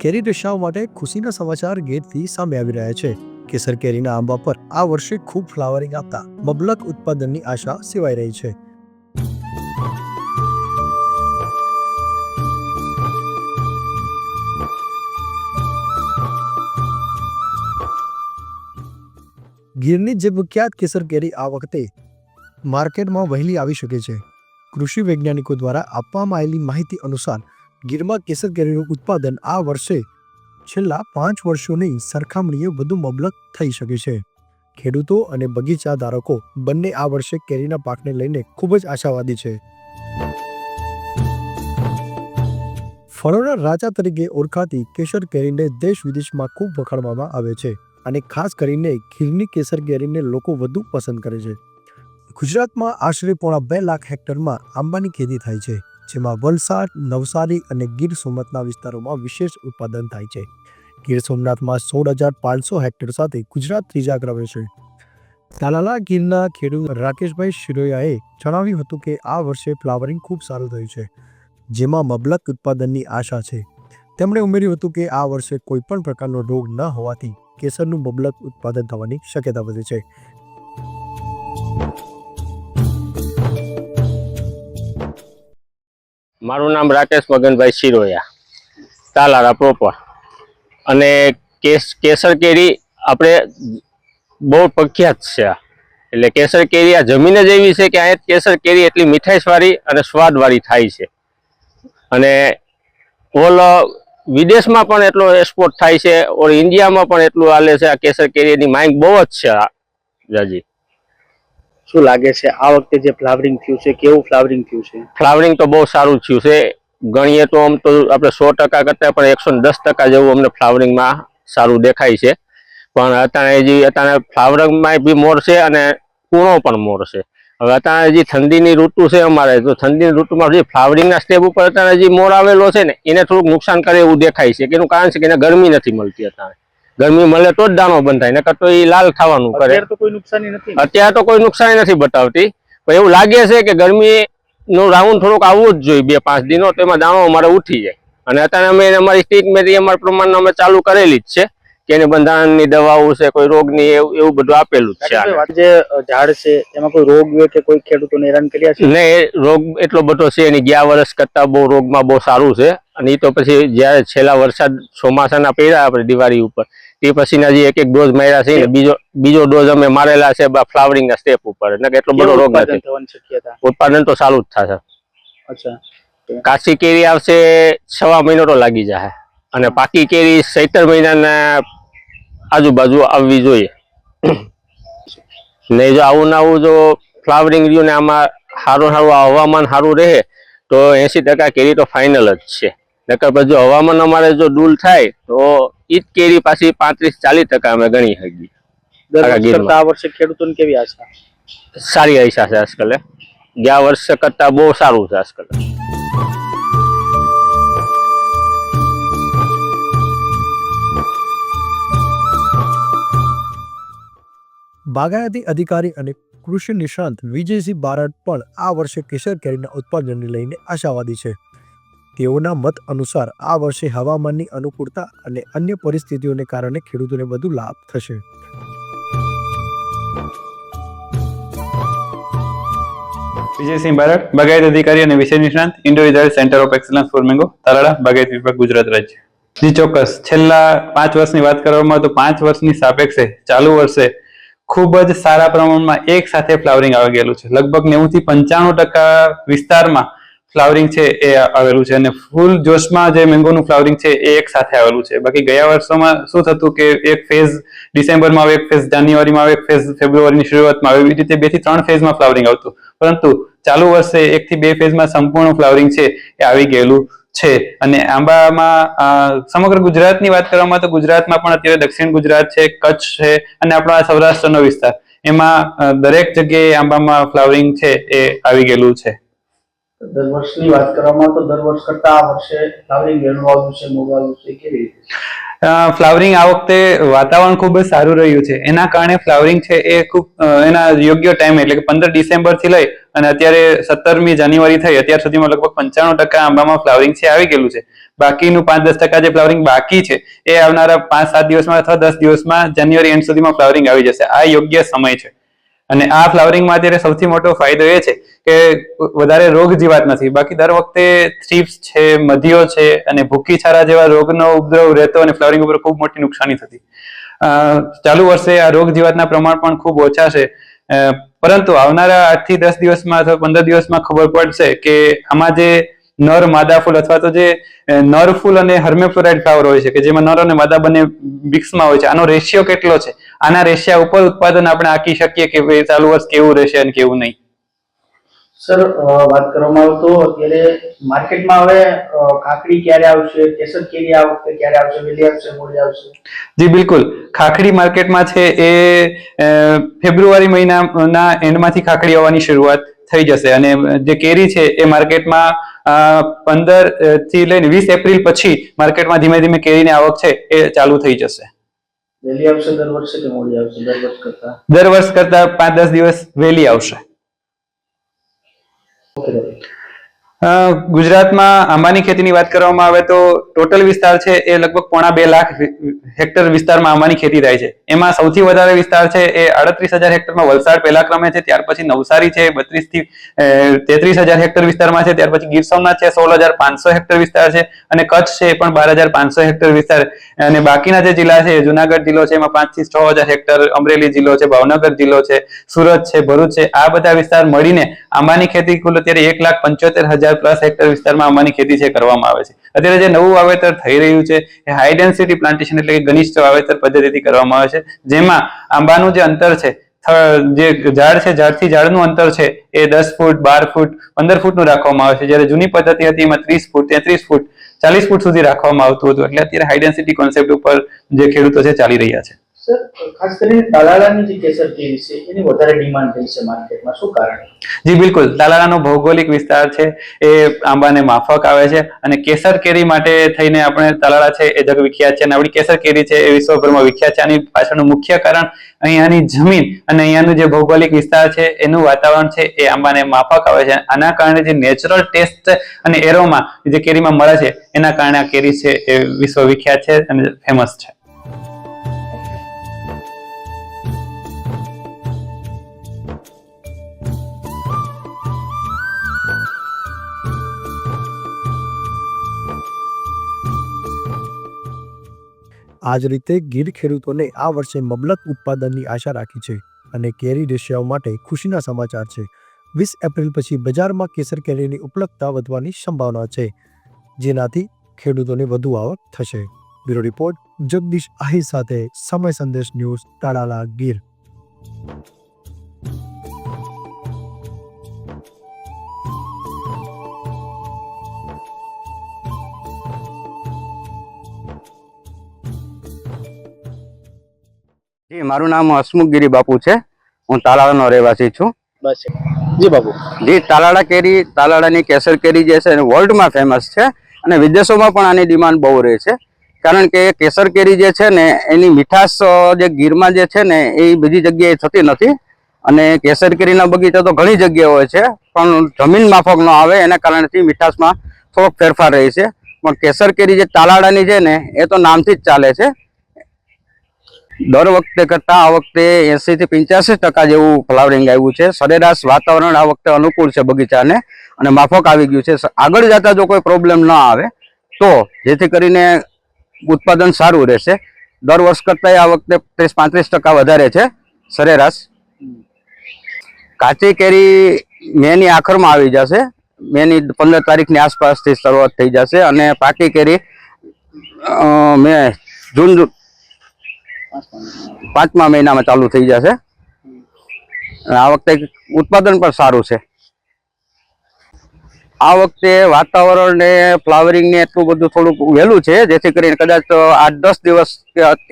કેરી રસાઓ માટે ખુશીના સમાચાર ગેટથી સામે આવી રહ્યા છે. કેસર કેરીના આંબા પર આ વર્ષે ખૂબ ફ્લાવરિંગ આપતા મબલક ઉત્પાદનની આશા સેવાઈ રહી છે. ગીરની જે વિખ્યાત કેસર કેરી આ વખતે માર્કેટમાં વહેલી આવી શકે છે. કૃષિ વૈજ્ઞાનિકો દ્વારા આપવામાં આવેલી માહિતી અનુસાર ગીરમાં કેસર કેરીનું ઉત્પાદન આ વર્ષે છેલ્લા પાંચ વર્ષોની સરખામણીએ વધુ મબલક થઈ શકે છે. ખેડૂતો અને બગીચા ધારકો બંને આ વર્ષે કેરીના પાકને લઈને ખૂબ જ આશાવાદી છે. ફળોના રાજા તરીકે ઓળખાતી કેસર કેરીને દેશ વિદેશમાં ખૂબ વખાણવામાં આવે છે અને ખાસ કરીને ખીરની કેસર કેરીને લોકો વધુ પસંદ કરે છે. ગુજરાતમાં આશરે પોણા બે લાખ હેક્ટરમાં આંબાની ખેતી થાય છે. જેમાં વલસાડ, નવસારી અને ગીર સોમનાથના વિસ્તારોમાં વિશેષ ઉત્પાદન થાય છે. ગીર સોમનાથમાં સોળ હજાર પાંચસો હેક્ટર સાથે ગુજરાત ત્રીજા ક્રમે છે. તાલાલા ગીરના ખેડૂત રાકેશભાઈ શિરોયાએ જણાવ્યું હતું કે આ વર્ષે ફ્લાવરિંગ ખૂબ સારું થયું છે, જેમાં મબલક ઉત્પાદનની આશા છે. તેમણે ઉમેર્યું હતું કે આ વર્ષે કોઈ પણ પ્રકારનો રોગ ન હોવાથી કેસરનું મબલક ઉત્પાદન થવાની શક્યતા વધે છે. મારું નામ રાકેશ મગનભાઈ શિરોયા, તાલારા પ્રોપર. અને કેસ, કેસર કેરી આપણે બહુ પ્રખ્યાત છે એટલે કેસર કેરી આ જમીન જ એવી છે કે અહીંયા કેસર કેરી એટલી મીઠાઈવાળી અને સ્વાદવાળી થાય છે. અને ઓલ વિદેશમાં પણ એટલો એક્સપોર્ટ થાય છે, ઓર ઇન્ડિયામાં પણ એટલું હાલે છે આ કેસર કેરીની માંગ બહુ જ છે જાજી શું લાગે છે? આ વખતે જે ફ્લાવરિંગ થયું છે, કેવું ફ્લાવરિંગ થયું છે? ફ્લાવરિંગ તો બહુ સારું થયું છે. ગણીએ તો આમ તો આપણે સો ટકા કરતાં પણ એકસો દસ ટકા જેવું અમને ફ્લાવરિંગમાં સારું દેખાય છે. પણ અત્યારે જે અત્યારે ફ્લાવરિંગમાં બી મોર છે અને કૂણો પણ મોર છે. હવે અત્યારે જે ઠંડીની ઋતુ છે અમારે, તો ઠંડીની ઋતુમાં જે ફ્લાવરિંગના સ્ટેપ ઉપર અત્યારે જે મોર આવેલો છે ને, એને થોડુંક નુકસાન કરે એવું દેખાય છે. કે એનું કારણ છે કે એને ગરમી નથી મળતી અત્યારે. ગરમી મળે તો જ દાણો બંધ થાય નકર તો એ લાલ ખાવાનું કરે. અત્યારે તો કોઈ નુકસાની નથી. ને? અત્યારે તો કોઈ નુકસાન નથી બતાવતી. પણ એવું લાગે છે કે ગરમી નું રાઉન્ડ થોડુંક આવવું જ જોઈએ બે પાંચ દિનો તો એમાં દાણો અમારે ઉઠી જાય. અને અત્યારે અમે અમારી અમારી મેરી અમારા પ્રમાણે અમે ચાલુ કરેલી જ છે. કે એને બંધારણની દવાઓ છે કોઈ રોગની એવું એવું બધું આપેલું જ છે જે ઝાડ છે એમાં કોઈ રોગ કે કોઈ ખેડૂતોને હેરાન કર્યા છે? નહીં રોગ એટલો બધો છે એની ગયા વર્ષ કરતા બહુ રોગમાં બહુ સારું છે. અને એ તો પછી જ્યારે છેલ્લા વરસાદ ચોમાસાના પહેર્યા આપણે દિવાળી ઉપર તે પછીના જે એક એક ડોઝ માર્યા છે ને બીજો બીજો ડોઝ અમે મારેલા છે ફ્લાવરિંગ ના સ્ટેપ ઉપર. એટલે એટલો બધો રોગ ઉત્પાદન નથી ઉત્પાદન તો સારું જ થશે. અચ્છા. કાચી કેરી આવશે સવા મહિનો તો લાગી જાય અને પાકી કેરી સૈતર મહિનાના આજુબાજુ આવવી જોઈએ. નહીં જો આવું ના આવું જો ફ્લાવરિંગ રહ્યું ને આમાં સારું સારું હવામાન સારું રહે તો એસી ટકા કેરી તો ફાઇનલ જ છે. નકર પછી જો હવામાન અમારે જો ડૂલ થાય તો ઈ જ કેરી પાછી પાંત્રીસ ચાલીસ ટકા અમે ગણી શકીએ. આ વર્ષે ખેડૂતોને કેવી આશા? સારી આશા છે આજકાલે ગયા વર્ષે કરતા બહુ સારું છે આજકાલે. બાગાયતી અધિકારી અને કૃષિ નિષ્ણાંત વિજયસિંહ બારડ પણ આ વર્ષે કેસર કેરીના ઉત્પાદનને લઈને આશાવાદી છે. તેઓના મત અનુસાર આ વર્ષે હવામાનની અનુકૂળતા અને અન્ય પરિસ્થિતિઓને કારણે ખેડૂતોને વધુ લાભ થશે. વિજયસિંહ બારડ, બાગાયત અધિકારી અને વિષય નિષ્ણાંત individual centre of excellence for mango Talala બાગાયત વિભાગ, ગુજરાત રાજ્ય. જી ચોક્કસ, છેલ્લા પાંચ વર્ષની વાત કરવામાં તો પાંચ વર્ષની સાપેક્ષે ચાલુ વર્ષે ખૂબ જ સારા પ્રમાણમાં એક સાથે ફ્લાવરિંગ આવી ગયેલું છે. લગભગ નેવું થી પંચાણું ટકા વિસ્તારમાં ફ્લાવરિંગ છે એ આવેલું છે અને ફૂલ જોશમાં જે મેંગોનું ફ્લાવરિંગ છે એ એક સાથે આવેલું છે. બાકી ગયા વર્ષોમાં શું થતું કે એક ફેઝ ડિસેમ્બરમાં આવે, એક ફેઝ જાન્યુઆરીમાં આવે, એક ફેઝ ફેબ્રુઆરીની શરૂઆતમાં આવે. એવી રીતે બેથી ત્રણ ફેઝમાં ફ્લાવરિંગ આવતું. પરંતુ ચાલુ વર્ષે એક થી બે ફેઝમાં સંપૂર્ણ ફ્લાવરિંગ છે એ આવી ગયેલું છે. અને આંબામાં સમગ્ર ગુજરાતની વાત કરવામાં તો ગુજરાતમાં પણ અત્યારે દક્ષિણ ગુજરાત છે, કચ્છ છે અને આપણા સૌરાષ્ટ્રનો વિસ્તાર. એમાં દરેક જગ્યાએ આંબામાં ફ્લાવરિંગ છે એ આવી ગયેલું છે. દર વર્ષની વાત કરવામાં તો દર વર્ષ કરતા આ વર્ષે ફ્લાવરિંગ વહેલું આવ્યું છે મોડું આવ્યું છે કેવી રીતે? ફ્લાવરિંગ આ વખતે વાતાવરણ ખૂબ જ સારું રહ્યું છે. એના કારણે ફ્લાવરિંગ છે એ ખૂબ એના યોગ્ય ટાઈમ એટલે કે પંદર ડિસેમ્બરથી લઈ અને અત્યારે સત્તરમી જાન્યુઆરી થઈ, અત્યાર સુધીમાં લગભગ પંચાણું ટકા આંબામાં ફ્લાવરિંગ છે, આવી ગયેલું છે. બાકીનું પાંચ દસ ટકા જે ફ્લાવરિંગ બાકી છે, એ આવનારા પાંચ સાત દિવસમાં અથવા દસ દિવસમાં જાન્યુઆરી એન્ડ સુધીમાં ફ્લાવરિંગ આવી જશે. આ યોગ્ય સમય છે. અને આ ફ્લાવરિંગમાં અત્યારે સૌથી મોટો ફાયદો એ છે કે વધારે રોગ જીવાત નથી. બાકી દર વખતે થ્રીપ્સ છે, મધીઓ છે અને ભૂકી છારા જેવા રોગનો ઉપદ્રવ રહેતો અને ફ્લાવરિંગ ઉપર ખૂબ મોટી નુકસાની થતી. ચાલુ વર્ષે આ રોગ જીવાતના પ્રમાણ પણ ખૂબ ઓછા છે. પરંતુ આવનારા આઠથી દસ દિવસમાં અથવા પંદર દિવસમાં ખબર પડશે કે આમાં જે નર માદા ફૂલ અથવા તો જે નર ફૂલ અને હર્મેફ્લોરાઇડ ફ્લાવર હોય છે કે જેમાં નર અને માદા બંને મિક્સમાં હોય છે આનો રેશિયો કેટલો છે? આના રેશિયા ઉપર ઉત્પાદન આપણે આંકી શકીએ કે ભાઈ ચાલુ વર્ષ કેવું રહેશે અને કેવું નહીં. સર વાત કરવામાં આવે તો અત્યારે માર્કેટમાં હવે ખાખડી ક્યારે આવશે કેસર કેરી આ વખતે ક્યારે આવશે વેલી આવશે મોડી આવશે? જી બિલકુલ. ખાખડી માર્કેટમાં છે એ ફેબ્રુઆરી મહિનાના એન્ડમાંથી ખાખડી આવવાની શરૂઆત થઈ જશે અને જે કેરી છે એ માર્કેટમાં પંદરથી લઈને વીસ એપ્રિલ પછી માર્કેટમાં ધીમે ધીમે કેરીની આવક છે એ ચાલુ થઈ જશે. વહેલી આવશે દર વર્ષે કે મોડી આવશે? દર વર્ષ કરતા? દર વર્ષ કરતા પાંચ દસ દિવસ વહેલી આવશે. ઓકે. ગુજરાતમાં આંબાની ખેતીની વાત કરવામાં આવે તો ટોટલ વિસ્તાર છે એ લગભગ પોણા બે લાખ હેક્ટર વિસ્તારમાં આંબાની ખેતી થાય છે. એમાં સૌથી વધારે વિસ્તાર છે એ આડત્રીસ હજાર હેક્ટરમાં વલસાડ પહેલા ક્રમે છે, ત્યાર પછી નવસારી છે બત્રીસથી તેત્રીસ હજાર હેક્ટર વિસ્તારમાં છે, ત્યાર પછી ગીર સોમનાથ છે, સોળ હજાર પાંચસો હેક્ટર વિસ્તાર છે અને કચ્છ છે એ પણ બાર હજાર પાંચસો હેક્ટર વિસ્તાર. અને બાકીના જે જિલ્લા છે જુનાગઢ જિલ્લો છે, એમાં પાંચથી છ હજાર હેક્ટર, અમરેલી જિલ્લો છે, ભાવનગર જિલ્લો છે, સુરત છે, ભરૂચ છે, આ બધા વિસ્તાર મળીને આંબાની ખેતી કુલ અત્યારે એક લાખ પંચોતેર હજાર પ્લસ હેક્ટર વિસ્તારમાં આંબાની ખેતી છે, કરવામાં આવે છે. અત્યારે જે નવું વાવેતર થઈ રહ્યું છે, એ હાઈ ડેન્સિટી પ્લાન્ટેશન એટલે કે ઘનિષ્ઠ વાવેતર પદ્ધતિથી કરવામાં આવે છે, જેમાં આંબાનું જે અંતર છે જે ઝાડ છે, ઝાડથી ઝાડનું અંતર છે, એ દસ ફૂટ, બાર ફૂટ, પંદર ફૂટનું રાખવામાં આવે છે. જ્યારે જૂની પદ્ધતિ હતી, એમાં ત્રીસ ફૂટ, તેત્રીસ ફૂટ, ચાલીસ ફૂટ સુધી રાખવામાં આવતું હતું. એટલે અત્યારે હાઈ ડેન્સિટી કોન્સેપ્ટ ઉપર જે ખેડૂતો છે, ચાલી રહ્યા છે. કેસર કેરી છે જી, બિલકુલ. તાલાળાનો ભૌગોલિક વિસ્તાર છે, એ આંબાને માફક આવે છે અને કેસર કેરી માટે થઈને આપણે તાલાળા છે, એ જગ છે અને આપણી કેસર કેરી છે, એ વિશ્વભરમાં વિખ્યાત છે. આની પાછળનું મુખ્ય કારણ અહીંયાની જમીન અને અહીંયાનું જે ભૌગોલિક વિસ્તાર છે, એનું વાતાવરણ છે, એ આંબાને માફક આવે છે. આના કારણે જે નેચરલ ટેસ્ટ અને એરોમાં જે કેરીમાં મળે છે, એના કારણે આ કેરી છે, એ વિશ્વ વિખ્યાત છે અને ફેમસ છે. આ જ રીતે ગીર ખેડૂતોને આ વર્ષે મબલક ઉત્પાદનની આશા રાખી છે અને કેરી રેશિયાઓ માટે ખુશીના સમાચાર છે. વીસ એપ્રિલ પછી બજારમાં કેસર કેરીની ઉપલબ્ધતા વધવાની સંભાવના છે, જેનાથી ખેડૂતોને વધુ આવક થશે. બ્યુરો રિપોર્ટ જગદીશ આહિર સાથે સમય સંદેશ ન્યૂઝ તાળાલા ગીર. જી મારું નામ હસમુખગીરી બાપુ છે. હું તાલાળાનો રહેવાસી છું. બસ જી બાપુ. જી તાલાળા કેરી તાલાળાની કેસર કેરી જે છે વર્લ્ડમાં ફેમસ છે અને વિદેશોમાં પણ આની ડિમાન્ડ બહુ રહે છે. કારણ કે કેસર કેરી જે છે ને એની મીઠાશ જે ગીરમાં જે છે ને એ બીજી જગ્યાએ થતી નથી. અને કેસર કેરીના બગીચા તો ઘણી જગ્યાએ હોય છે પણ જમીન માફક ન આવે એના કારણથી મીઠાશમાં થોડોક ફેરફાર રહે છે. પણ કેસર કેરી જે તાલાળાની છે ને એ તો નામથી જ ચાલે છે. દર વખતે કરતા આ વખતે એસી થી પંચ્યાસી ટકા જેવું ફ્લાવરિંગ આવ્યું છે. સરેરાશ વાતાવરણ આ વખતે અનુકૂળ છે બગીચાને અને માફક આવી ગયું છે. આગળ જતા જો કોઈ પ્રોબ્લેમ ન આવે તો જેથી કરીને ઉત્પાદન સારું રહેશે. દર વર્ષ કરતા આ વખતે ત્રીસ પાંત્રીસ ટકા વધારે છે. સરેરાશ. કાચી કેરી મેની આખરમાં આવી જશે. મેની પંદર તારીખની આસપાસથી શરૂઆત થઈ જશે અને પાકી કેરી મે જૂન પાંચમા મહિનામાં ચાલુ થઈ જશે. આ વખતે ઉત્પાદન પણ સારું છે. આ વખતે વાતાવરણ ને ફ્લાવરિંગ ને એટલું બધું થોડુંક વહેલું છે, જેથી કરીને કદાચ આઠ દસ દિવસ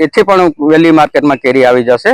એથી પણ વહેલી માર્કેટમાં કેરી આવી જશે.